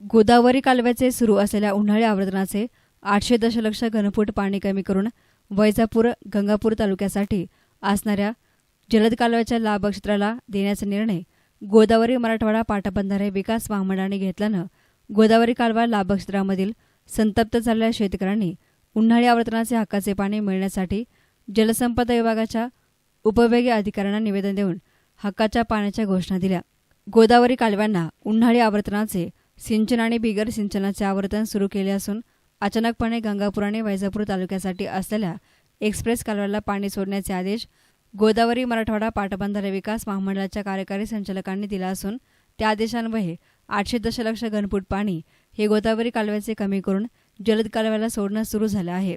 गोदावरी कालव्याचे सुरू असलेल्या उन्हाळी आवर्तनाचे आठशे दशलक्ष घनफूट पाणी कमी करून वैजापूर गंगापूर तालुक्यासाठी असणाऱ्या जलद कालव्याच्या लाभ क्षेत्राला देण्याचा निर्णय गोदावरी मराठवाडा पाटबंधारे विकास महामंडळाने घेतल्यानं गोदावरी कालवा लाभ क्षेत्रामधील संतप्त झालेल्या शेतकऱ्यांनी उन्हाळी आवर्तनाचे हक्काचे पाणी मिळण्यासाठी जलसंपदा विभागाच्या उपविभागीय अधिकाऱ्यांना निवेदन देऊन हक्काच्या पाण्याच्या घोषणा दिल्या. गोदावरी कालव्यांना उन्हाळी आवर्तनाचे सिंचन आणि बिगर सिंचनाचे आवर्तन सुरू केले असून अचानकपणे गंगापूर आणि वैजापूर तालुक्यासाठी असलेल्या एक्सप्रेस कालव्याला पाणी सोडण्याचे आदेश गोदावरी मराठवाडा पाटबंधारे विकास महामंडळाच्या कार्यकारी संचालकांनी दिला असून त्या आदेशान्वये आठशे दशलक्ष घनफूट पाणी हे गोदावरी कालव्याचे कमी करून जलद कालव्याला सोडणं सुरू झालं आहे.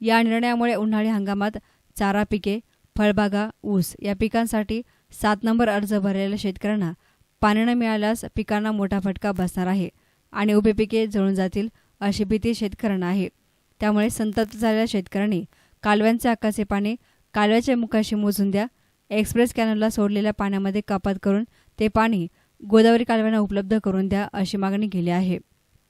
या निर्णयामुळे उन्हाळी हंगामात चारा पिके फळबागा ऊस या पिकांसाठी सात नंबर अर्ज भरलेल्या शेतकऱ्यांना पाणी न मिळाल्यास पिकांना मोठा फटका बसणार आहे आणि उभी पिके जळून जातील अशी भीती शेतकऱ्यांना आहे. त्यामुळे संतप्त झालेल्या शेतकऱ्यांनी कालव्यांचे आकाचे पाणी कालव्याच्या मुखाशी मोजून द्या. एक्सप्रेस कॅनलला सोडलेल्या पाण्यामध्ये कपात करून ते पाणी गोदावरी कालव्यांना उपलब्ध करून द्या अशी मागणी केली आहे.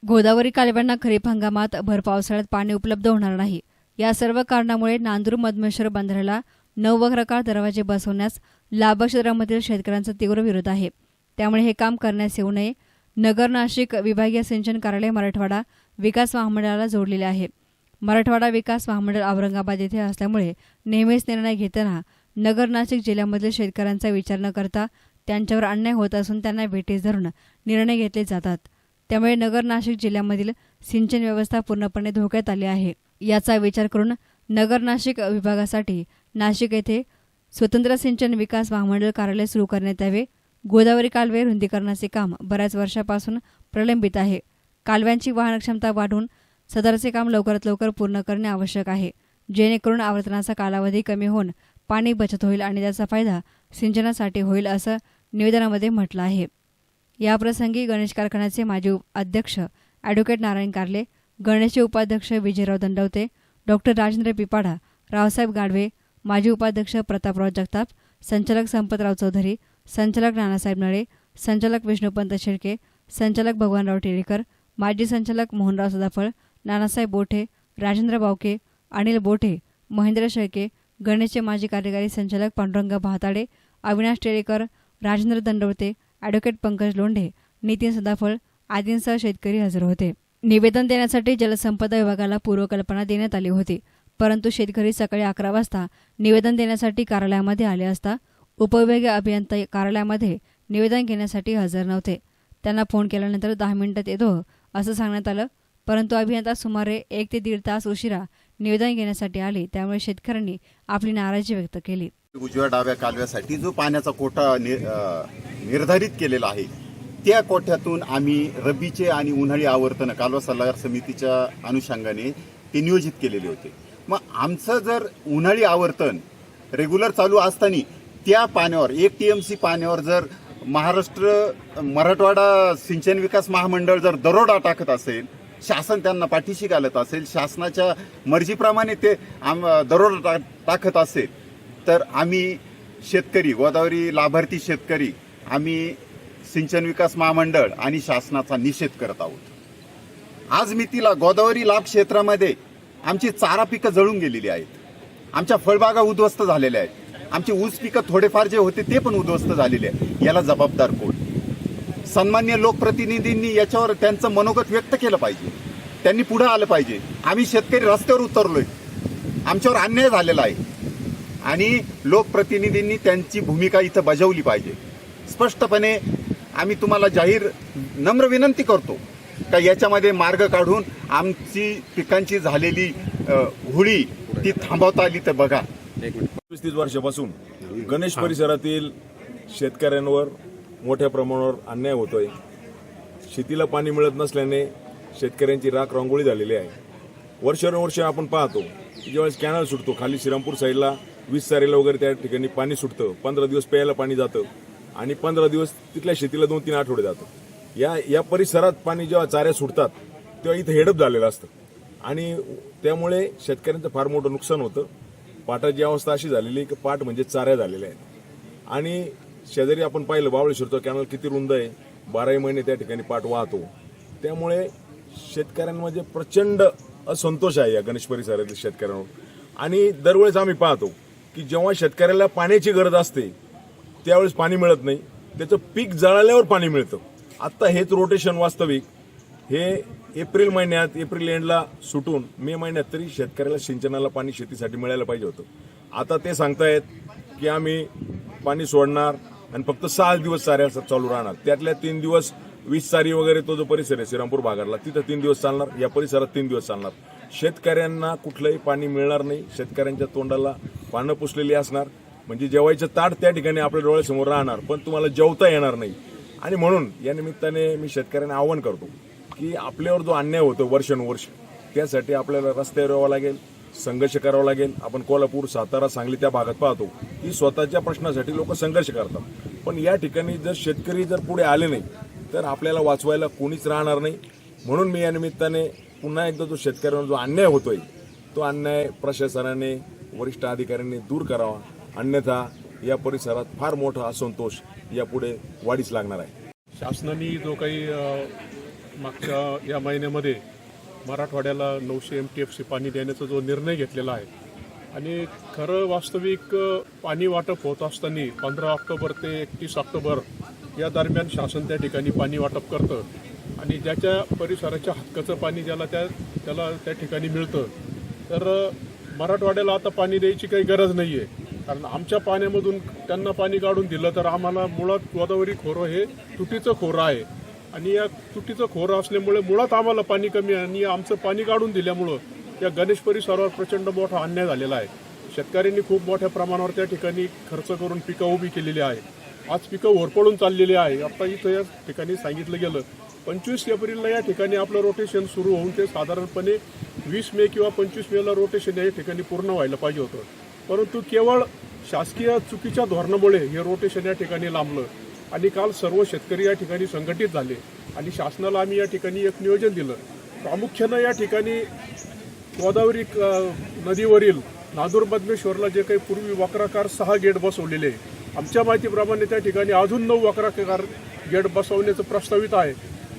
गोदावरी कालव्यांना खरीप हंगामात भर पावसाळ्यात पाणी उपलब्ध होणार नाही. या सर्व कारणामुळे नांदूर मधमेश्वर बंधाऱ्याला नऊ दरवाजे बसवण्यास लाभक्षेत्रामधील शेतकऱ्यांचा तीव्र विरोध आहे. त्यामुळे हे काम करण्यास येऊ नये. नगर नाशिक विभागीय सिंचन कार्यालय मराठवाडा विकास महामंडळाला जोडलेले आहे. मराठवाडा विकास महामंडळ औरंगाबाद येथे असल्यामुळे नेहमीच निर्णय घेताना नगर नाशिक जिल्ह्यामधील शेतकऱ्यांचा विचार न करता त्यांच्यावर अन्याय होत असून त्यांना भेटीस धरून निर्णय घेतले जातात. त्यामुळे नगर नाशिक जिल्ह्यामधील सिंचन व्यवस्था पूर्णपणे धोक्यात आली आहे. याचा विचार करून नगर नाशिक विभागासाठी नाशिक येथे स्वतंत्र सिंचन विकास महामंडळ कार्यालय सुरू करण्यात यावे. गोदावरी कालवे रुंदीकरणाचे काम बऱ्याच वर्षापासून प्रलंबित आहे. कालव्यांची वाहन क्षमता वाढवून सदरचे काम लवकरात लवकर पूर्ण करणे आवश्यक आहे. जेणेकरून आवर्तनाचा कालावधी कमी होऊन पाणी बचत होईल आणि त्याचा फायदा सिंचनासाठी होईल असं निवेदनामध्ये म्हटलं आहे. याप्रसंगी गणेश कारखान्याचे माजी अध्यक्ष ॲडव्होकेट नारायण कारले गणेशचे उपाध्यक्ष विजयराव दंडवते डॉक्टर राजेंद्र पिपाडा रावसाहेब गाडवे माजी उपाध्यक्ष प्रतापराव जगताप संचालक संपतराव चौधरी संचालक नानासाहेब नळे संचालक विष्णुपंत शिर्के संचालक भगवानराव टेरेकर माजी संचालक मोहनराव सदाफळ नानासाहेब बोठे राजेंद्र बावके अनिल बोठे महेंद्र शेळके गणेशचे माजी कार्यकारी संचालक पांडुरंग भाताडे अविनाश टेरेकर राजेंद्र दंडवते ॲडव्होकेट पंकज लोंढे नितीन सदाफळ आदींसह शेतकरी हजर होते. निवेदन देण्यासाठी जलसंपदा विभागाला पूर्वकल्पना देण्यात आली होती परंतु शेतकरी सकाळी अकरा वाजता निवेदन देण्यासाठी कार्यालयामध्ये आले असता उपविभागीय अभियंता कार्यालयामध्ये निवेदन घेण्यासाठी हजर नव्हते. त्यांना फोन केल्यानंतर दहा मिनिटात येतो असं सांगण्यात आलं. परंतु अभियंता सुमारे एक ते दीड तास उशिरा निवेदन घेण्यासाठी आले. त्यामुळे शेतकऱ्यांनी आपली नाराजी व्यक्त केली. उजव्या डाव्या कालव्यासाठी जो पाण्याचा कोटा नि- निर्धारित केलेला आहे त्या कोठ्यातून आम्ही रब्बीचे आणि उन्हाळी आवर्तन कालवा सल्लागार समितीच्या अनुषंगाने ते नियोजित केलेले होते. मग आमचं जर उन्हाळी आवर्तन रेग्युलर चालू असताना त्या पाण्यावर एक टी एम सी पाण्यावर जर महाराष्ट्र मराठवाडा सिंचन विकास महामंडळ जर दरोडा टाकत असेल शासन त्यांना पाठीशी घालत असेल शासनाच्या मर्जीप्रमाणे ते आम दरोडा टा- टाकत असेल तर आम्ही शेतकरी गोदावरी लाभार्थी शेतकरी आम्ही सिंचन विकास महामंडळ आणि शासनाचा निषेध करत आहोत. आज मी तिला गोदावरी लाभ क्षेत्रामध्ये आमची चारा पिकं जळून गेलेली आहेत. आमच्या फळबागा उद्ध्वस्त झालेल्या आहेत. आमची ऊस पिकं थोडेफार जे होते ते पण उद्ध्वस्त झालेले आहे याला जबाबदार कोण? सन्मान्य लोकप्रतिनिधींनी याच्यावर त्यांचं मनोगत व्यक्त केलं पाहिजे. त्यांनी पुढं आलं पाहिजे. आम्ही शेतकरी रस्त्यावर उतरलोय. आमच्यावर अन्याय झालेला आहे. आणि लोकप्रतिनिधींनी त्यांची भूमिका इथं बजावली पाहिजे. स्पष्टपणे आम्ही तुम्हाला जाहीर नम्र विनंती करतो का याच्यामध्ये मार्ग काढून आमची पिकांची झालेली होळी ती थांबवता आली तर बघा. पस्तीस वर्षापासून गणेश परिसरातील शेतकऱ्यांवर मोठ्या प्रमाणावर अन्याय होतोय. शेतीला पाणी मिळत नसल्याने शेतकऱ्यांची राख रांगोळी झालेली आहे. वर्षानुवर्ष आपण पाहतो ज्यावेळेस कॅनल सुटतो खाली श्रीरामपूर साईडला वीस सारेला वगैरे त्या ठिकाणी पाणी सुटतं पंधरा दिवस प्यायला पाणी जातं आणि पंधरा दिवस तिथल्या शेतीला दोन तीन आठवडे जातं. या या परिसरात पाणी जेव्हा चाऱ्या सुटतात तेव्हा इथं हेडप झालेलं असतं आणि त्यामुळे शेतकऱ्यांचं फार मोठं नुकसान होतं. पाटाची अवस्था अशी झालेली आहे की पाट म्हणजे चाऱ्या झालेल्या आहेत. आणि शेजारी आपण पाहिलं बावळेश्वरचा कॅनल किती रुंद आहे बाराही महिने त्या ठिकाणी पाट वाहतो. त्यामुळे शेतकऱ्यांमध्ये म्हणजे प्रचंड असंतोष आहे या गणेश परिसरातील शेतकऱ्यांवर. आणि दरवेळेस आम्ही पाहतो की जेव्हा शेतकऱ्याला पाण्याची गरज असते त्यावेळेस पाणी मिळत नाही. त्याचं पीक जळाल्यावर पाणी मिळतं. आत्ता हेच रोटेशन वास्तविक. हे एप्रिल महिन्यात एप्रिल एंडला सुटून मे महिन्यात तरी शेतकऱ्याला सिंचनाला पाणी शेतीसाठी मिळायला पाहिजे होतं. आता ते सांगतायत की आम्ही पाणी सोडणार आणि फक्त सहा दिवस चाऱ्या चालू राहणार. त्यातल्या तीन दिवस वीस चारी वगैरे तो जो परिसर आहे श्रीरामपूर भागातला तिथं तीन दिवस चालणार या परिसरात तीन दिवस चालणार. शेतकऱ्यांना कुठलंही पाणी मिळणार नाही शेतकऱ्यांच्या तोंडाला पानं पुसलेली असणार. म्हणजे जेवायचं ताट त्या ठिकाणी आपल्या डोळ्यासमोर राहणार पण तुम्हाला जेवता येणार नाही. आणि म्हणून या निमित्ताने मी शेतकऱ्यांना आवाहन करतो की आपल्यावर जो अन्याय होतो वर्षानुवर्ष त्यासाठी आपल्याला रस्त्यावर यावं लागेल संघर्ष करावा लागेल. आपण कोल्हापूर सातारा सांगली त्या भागात पाहतो की स्वतःच्या प्रश्नासाठी लोक संघर्ष करतात. पण या ठिकाणी जर शेतकरी जर पुढे आले नाही तर आपल्याला वाचवायला कोणीच राहणार नाही. म्हणून मी या निमित्ताने पुन्हा एकदा जो शेतकऱ्यांवर जो अन्याय होतोय तो अन्याय प्रशासनाने वरिष्ठ अधिकाऱ्यांनी दूर करावा. अन्यथा या परिसरात फार मोठा असंतोष यापुढे वाढीस लागणार आहे. शासनाने जो काही मागच्या या महिन्यामध्ये मराठवाड्याला नऊशे एम टी एफ सी पाणी देण्याचा जो निर्णय घेतलेला आहे आणि खरं वास्तविक पाणी वाटप होत असताना पंधरा ऑक्टोबर ते एकतीस ऑक्टोबर या दरम्यान शासन त्या ठिकाणी पाणी वाटप करतं आणि ज्याच्या परिसराच्या हक्काचं पाणी ज्याला त्या त्याला त्या ठिकाणी मिळतं. तर मराठवाड्याला आता पाणी द्यायची काही गरज नाही आहे कारण आमच्या पाण्यामधून त्यांना पाणी काढून दिलं तर आम्हाला मुळात गोदावरी खोरं हे तुटीचं खोरं आहे. आणि या तुटीचं खोरं असल्यामुळे मुळात आम्हाला पाणी कमी आहे आणि आमचं पाणी काढून दिल्यामुळं या गणेश परिसरावर प्रचंड मोठा अन्याय झालेला आहे. शेतकऱ्यांनी खूप मोठ्या प्रमाणावर त्या ठिकाणी खर्च करून पिकं उभी केलेली आहे आज पिकं होरपळून चाललेली आहे. आता इथं या ठिकाणी सांगितलं गेलं पंचवीस एप्रिलला या ठिकाणी आपलं रोटेशन सुरू होऊन ते साधारणपणे वीस मे किंवा पंचवीस मेला रोटेशन या ठिकाणी पूर्ण व्हायला पाहिजे होतं. परंतु केवळ शासकीय चुकीच्या धोरणामुळे हे रोटेशन या ठिकाणी लांबलं. आणि काल सर्व शेतकरी या ठिकाणी संघटित झाले आणि शासनाला आम्ही या ठिकाणी एक नियोजन दिलं प्रामुख्यानं या ठिकाणी गोदावरी नदीवरील नादूर बदमेश्वरला जे काही पूर्वी वक्राकार सहा गेट बसवलेले आहे. आमच्या माहितीप्रमाणे त्या ठिकाणी अजून नऊ वक्राकार गेट बसवण्याचं प्रस्तावित आहे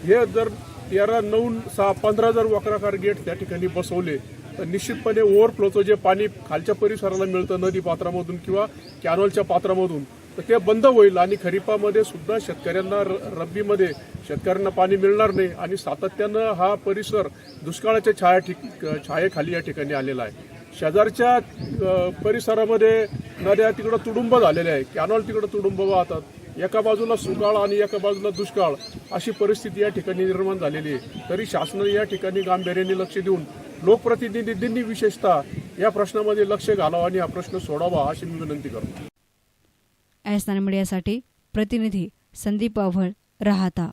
हे जर तेरा नऊ सहा पंधरा जर वक्राकार गेट त्या ठिकाणी बसवले तर निश्चितपणे ओव्हरफ्लोचं जे पाणी खालच्या परिसराला मिळतं नदी पात्रामधून किंवा कॅनॉलच्या पात्रामधून तर ते बंद होईल आणि खरीपामध्ये सुद्धा शेतकऱ्यांना र- रब्बीमध्ये शेतकऱ्यांना पाणी मिळणार नाही आणि सातत्यानं हा परिसर दुष्काळाच्या छाया ठिक छायेखाली या ठिकाणी आलेला आहे. शेजारच्या परिसरामध्ये नद्या तिकडं तुडुंब झालेल्या आहे कॅनॉल तिकडं तुडुंब वाहतात. एका बाजूला सुकाळ आणि एका बाजूला दुष्काळ अशी परिस्थिती या ठिकाणी निर्माण झालेली आहे. तरी शासनाने या ठिकाणी गांभीर्याने लक्ष देऊन लोकप्रतिनिधींनी विशेषतः या प्रश्नामध्ये लक्ष घालावं आणि हा प्रश्न सोडावा अशी मी विनंती करतो. एस मीडियासाठी प्रतिनिधी संदीप अव्हळ राहता.